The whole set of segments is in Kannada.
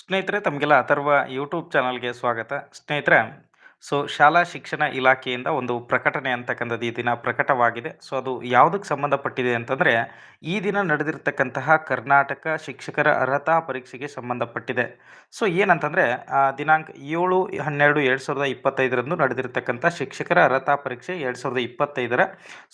ಸ್ನೇಹಿತರೆ ತಮಗೆಲ್ಲ ಅಥರ್ವ ಯೂಟ್ಯೂಬ್ ಚಾನಲ್ಗೆ ಸ್ವಾಗತ. ಸ್ನೇಹಿತರೆ ಸೊ ಶಾಲಾ ಶಿಕ್ಷಣ ಇಲಾಖೆಯಿಂದ ಒಂದು ಪ್ರಕಟಣೆ ಅಂತಕ್ಕಂಥದ್ದು ಈ ದಿನ ಪ್ರಕಟವಾಗಿದೆ. ಸೊ ಅದು ಯಾವುದಕ್ಕೆ ಸಂಬಂಧಪಟ್ಟಿದೆ ಅಂತಂದರೆ, ಈ ದಿನ ನಡೆದಿರ್ತಕ್ಕಂತಹ ಕರ್ನಾಟಕ ಶಿಕ್ಷಕರ ಅರ್ಹತಾ ಪರೀಕ್ಷೆಗೆ ಸಂಬಂಧಪಟ್ಟಿದೆ. ಸೊ ಏನಂತಂದರೆ ದಿನಾಂಕ ಏಳು, ಹನ್ನೆರಡು, ಎರಡು ಸಾವಿರದ ಇಪ್ಪತ್ತೈದರಂದು ನಡೆದಿರ್ತಕ್ಕಂಥ ಶಿಕ್ಷಕರ ಅರ್ಹತಾ ಪರೀಕ್ಷೆ ಎರಡು ಸಾವಿರದ ಇಪ್ಪತ್ತೈದರ.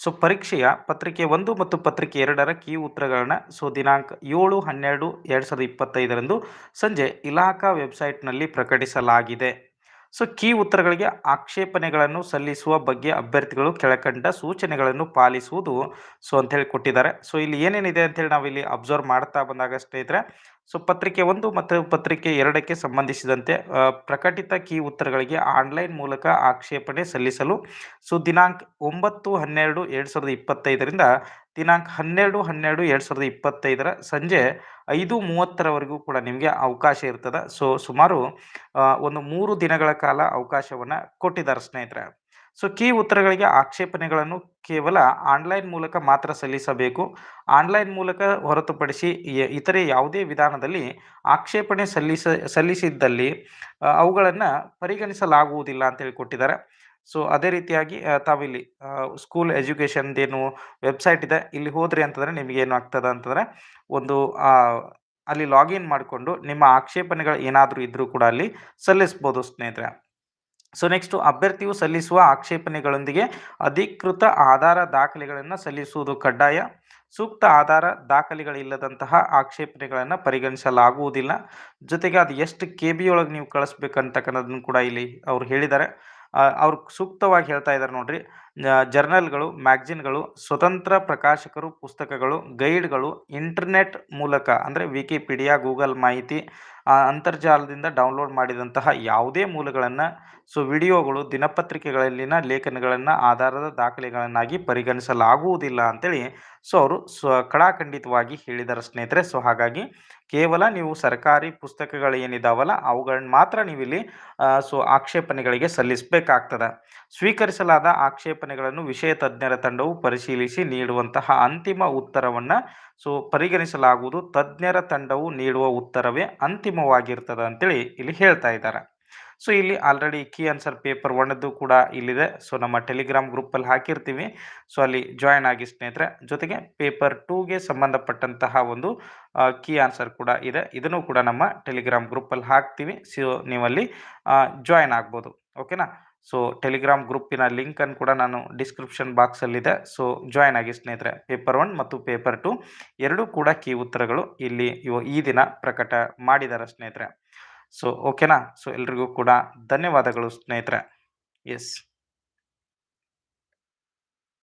ಸೊ ಪರೀಕ್ಷೆಯ ಪತ್ರಿಕೆ ಒಂದು ಮತ್ತು ಪತ್ರಿಕೆ ಎರಡರ ಕೀ ಉತ್ತರಗಳನ್ನ, ಸೊ ದಿನಾಂಕ ಏಳು, ಹನ್ನೆರಡು, ಎರಡು ಸಾವಿರದ ಇಪ್ಪತ್ತೈದರಂದು ಸಂಜೆ ಇಲಾಖಾ ವೆಬ್ಸೈಟ್ನಲ್ಲಿ ಪ್ರಕಟಿಸಲಾಗಿದೆ. ಸೊ ಕೀ ಉತ್ತರಗಳಿಗೆ ಆಕ್ಷೇಪಣೆಗಳನ್ನು ಸಲ್ಲಿಸುವ ಬಗ್ಗೆ ಅಭ್ಯರ್ಥಿಗಳು ಕೆಳಕಂಡ ಸೂಚನೆಗಳನ್ನು ಪಾಲಿಸುವುದು ಸೊ ಅಂತೇಳಿ ಕೊಟ್ಟಿದ್ದಾರೆ. ಸೊ ಇಲ್ಲಿ ಏನೇನಿದೆ ಅಂತೇಳಿ ನಾವು ಇಲ್ಲಿ ಅಬ್ಸರ್ವ್ ಮಾಡ್ತಾ ಬಂದಾಗ ಸ್ನೇಹಿತರೆ ಸೊ ಪತ್ರಿಕೆ ಒಂದು ಮತ್ತು ಪತ್ರಿಕೆ ಎರಡಕ್ಕೆ ಸಂಬಂಧಿಸಿದಂತೆ ಪ್ರಕಟಿತ ಕೀ ಉತ್ತರಗಳಿಗೆ ಆನ್ಲೈನ್ ಮೂಲಕ ಆಕ್ಷೇಪಣೆ ಸಲ್ಲಿಸಲು ಸೊ ದಿನಾಂಕ ಒಂಬತ್ತು ಹನ್ನೆರಡು ಎರಡು ಸಾವಿರದ ಇಪ್ಪತ್ತೈದರಿಂದ ದಿನಾಂಕ ಹನ್ನೆರಡು ಹನ್ನೆರಡು ಎರಡು ಸಾವಿರದ ಇಪ್ಪತ್ತೈದರ ಸಂಜೆ ಐದು ಮೂವತ್ತರವರೆಗೂ ಕೂಡ ನಿಮಗೆ ಅವಕಾಶ ಇರ್ತದೆ. ಸೊ ಸುಮಾರು ಒಂದು ಮೂರು ದಿನಗಳ ಕಾಲ ಅವಕಾಶವನ್ನು ಕೊಟ್ಟಿದ್ದಾರೆ ಸ್ನೇಹಿತರೆ. ಸೊ ಕೀ ಉತ್ತರಗಳಿಗೆ ಆಕ್ಷೇಪಣೆಗಳನ್ನು ಕೇವಲ ಆನ್ಲೈನ್ ಮೂಲಕ ಮಾತ್ರ ಸಲ್ಲಿಸಬೇಕು. ಆನ್ಲೈನ್ ಮೂಲಕ ಹೊರತುಪಡಿಸಿ ಇತರೆ ಯಾವುದೇ ವಿಧಾನದಲ್ಲಿ ಆಕ್ಷೇಪಣೆ ಸಲ್ಲಿಸ, ಸಲ್ಲಿಸಿದ್ದಲ್ಲಿ ಅವುಗಳನ್ನು ಪರಿಗಣಿಸಲಾಗುವುದಿಲ್ಲ ಅಂತ ಕೊಟ್ಟಿದ್ದಾರೆ ಸೊ ಅದೇ ರೀತಿಯಾಗಿ ತಾವಿಲ್ಲಿ ಸ್ಕೂಲ್ ಎಜುಕೇಷನ್ದೇನು ವೆಬ್ಸೈಟ್ ಇದೆ, ಇಲ್ಲಿ ಹೋದ್ರಿ ಅಂತಂದರೆ ನಿಮಗೆ ಏನು ಆಗ್ತದೆ ಅಂತಂದರೆ, ಒಂದು ಅಲ್ಲಿ ಲಾಗಿನ್ ಮಾಡಿಕೊಂಡು ನಿಮ್ಮ ಆಕ್ಷೇಪಣೆಗಳು ಏನಾದರೂ ಇದ್ದರೂ ಕೂಡ ಅಲ್ಲಿ ಸಲ್ಲಿಸ್ಬೋದು ಸ್ನೇಹಿತರೆ. ಸೊ ನೆಕ್ಸ್ಟು ಅಭ್ಯರ್ಥಿಯು ಸಲ್ಲಿಸುವ ಆಕ್ಷೇಪಣೆಗಳೊಂದಿಗೆ ಅಧಿಕೃತ ಆಧಾರ ದಾಖಲೆಗಳನ್ನು ಸಲ್ಲಿಸುವುದು ಕಡ್ಡಾಯ. ಸೂಕ್ತ ಆಧಾರ ದಾಖಲೆಗಳಿಲ್ಲದಂತಹ ಆಕ್ಷೇಪಣೆಗಳನ್ನು ಪರಿಗಣಿಸಲಾಗುವುದಿಲ್ಲ. ಜೊತೆಗೆ ಅದು ಎಷ್ಟು ಕೆ ಬಿ ಒಳಗೆ ನೀವು ಕಳಿಸ್ಬೇಕಂತಕ್ಕಂಥದ್ದನ್ನು ಕೂಡ ಇಲ್ಲಿ ಅವರು ಹೇಳಿದ್ದಾರೆ. ಅವ್ರು ಸೂಕ್ತವಾಗಿ ಹೇಳ್ತಾ ಇದ್ದಾರೆ ನೋಡ್ರಿ. ಜರ್ನಲ್ಗಳು, ಮ್ಯಾಗ್ಜಿನ್ಗಳು, ಸ್ವತಂತ್ರ ಪ್ರಕಾಶಕರು, ಪುಸ್ತಕಗಳು, ಗೈಡ್ಗಳು, ಇಂಟರ್ನೆಟ್ ಮೂಲಕ ಅಂದರೆ ವಿಕಿಪೀಡಿಯಾ, ಗೂಗಲ್ ಮಾಹಿತಿ ಅಂತರ್ಜಾಲದಿಂದ ಡೌನ್ಲೋಡ್ ಮಾಡಿದಂತಹ ಯಾವುದೇ ಮೂಲಗಳನ್ನು ಸೊ ವಿಡಿಯೋಗಳು, ದಿನಪತ್ರಿಕೆಗಳಲ್ಲಿನ ಲೇಖನಗಳನ್ನು ಆಧಾರದ ದಾಖಲೆಗಳನ್ನಾಗಿ ಪರಿಗಣಿಸಲಾಗುವುದಿಲ್ಲ ಅಂತೇಳಿ ಸೊ ಅವರು ಸ್ವ ಕಡಾಖಂಡಿತವಾಗಿ ಹೇಳಿದ್ದಾರೆ ಸ್ನೇಹಿತರೆ. ಸೊ ಹಾಗಾಗಿ ಕೇವಲ ನೀವು ಸರ್ಕಾರಿ ಪುಸ್ತಕಗಳು ಏನಿದಾವಲ್ಲ ಅವುಗಳನ್ನ ಮಾತ್ರ ನೀವಿಲ್ಲಿ ಸೊ ಆಕ್ಷೇಪಣೆಗಳಿಗೆ ಸಲ್ಲಿಸಬೇಕಾಗ್ತದೆ. ಸ್ವೀಕರಿಸಲಾದ ಆಕ್ಷೇಪಣೆಗಳನ್ನು ವಿಷಯ ತಜ್ಞರ ತಂಡವು ಪರಿಶೀಲಿಸಿ ನೀಡುವಂತಹ ಅಂತಿಮ ಉತ್ತರವನ್ನು, ಸೊ, ಪರಿಗಣಿಸಲಾಗುವುದು. ತಜ್ಞರ ತಂಡವು ನೀಡುವ ಉತ್ತರವೇ ಅಂತಿಮವಾಗಿರ್ತದೆ ಅಂತೇಳಿ ಇಲ್ಲಿ ಹೇಳ್ತಾ ಇದ್ದಾರೆ. ಸೊ, ಇಲ್ಲಿ ಆಲ್ರೆಡಿ ಕೀ ಆನ್ಸರ್ ಪೇಪರ್ ಒಣದ್ದು ಕೂಡ ಇಲ್ಲಿದೆ. ಸೊ, ನಮ್ಮ ಟೆಲಿಗ್ರಾಮ್ ಗ್ರೂಪಲ್ಲಿ ಹಾಕಿರ್ತೀವಿ. ಸೊ, ಅಲ್ಲಿ ಜಾಯಿನ್ ಆಗಿ ಸ್ನೇಹಿತರೆ, ಜೊತೆಗೆ ಪೇಪರ್ ಟೂಗೆ ಸಂಬಂಧಪಟ್ಟಂತಹ ಒಂದು ಕೀ ಆನ್ಸರ್ ಕೂಡ ಇದೆ. ಇದನ್ನು ಕೂಡ ನಮ್ಮ ಟೆಲಿಗ್ರಾಮ್ ಗ್ರೂಪಲ್ಲಿ ಹಾಕ್ತೀವಿ. ಸೊ ನೀವಲ್ಲಿ ಜಾಯ್ನ್ ಆಗ್ಬೋದು. ಓಕೆನಾ ಸೊ ಟೆಲಿಗ್ರಾಮ್ ಗ್ರೂಪಿನ ಲಿಂಕನ್ನು ಕೂಡ ನಾನು ಡಿಸ್ಕ್ರಿಪ್ಷನ್ ಬಾಕ್ಸಲ್ಲಿದೆ ಸೊ ಜಾಯ್ನ್ ಆಗಿ ಸ್ನೇಹಿತರೆ ಪೇಪರ್ ಒನ್ ಮತ್ತು ಪೇಪರ್ ಟು ಎರಡೂ ಕೂಡ ಕೀ ಉತ್ತರಗಳು ಇಲ್ಲಿ ಈ ದಿನ ಪ್ರಕಟ ಮಾಡಿದ್ದಾರೆ ಸ್ನೇಹಿತರೆ. ಸೊ ಓಕೆನಾ ಸೊ ಎಲ್ರಿಗೂ ಕೂಡ ಧನ್ಯವಾದಗಳು ಸ್ನೇಹಿತರೆ. ಎಸ್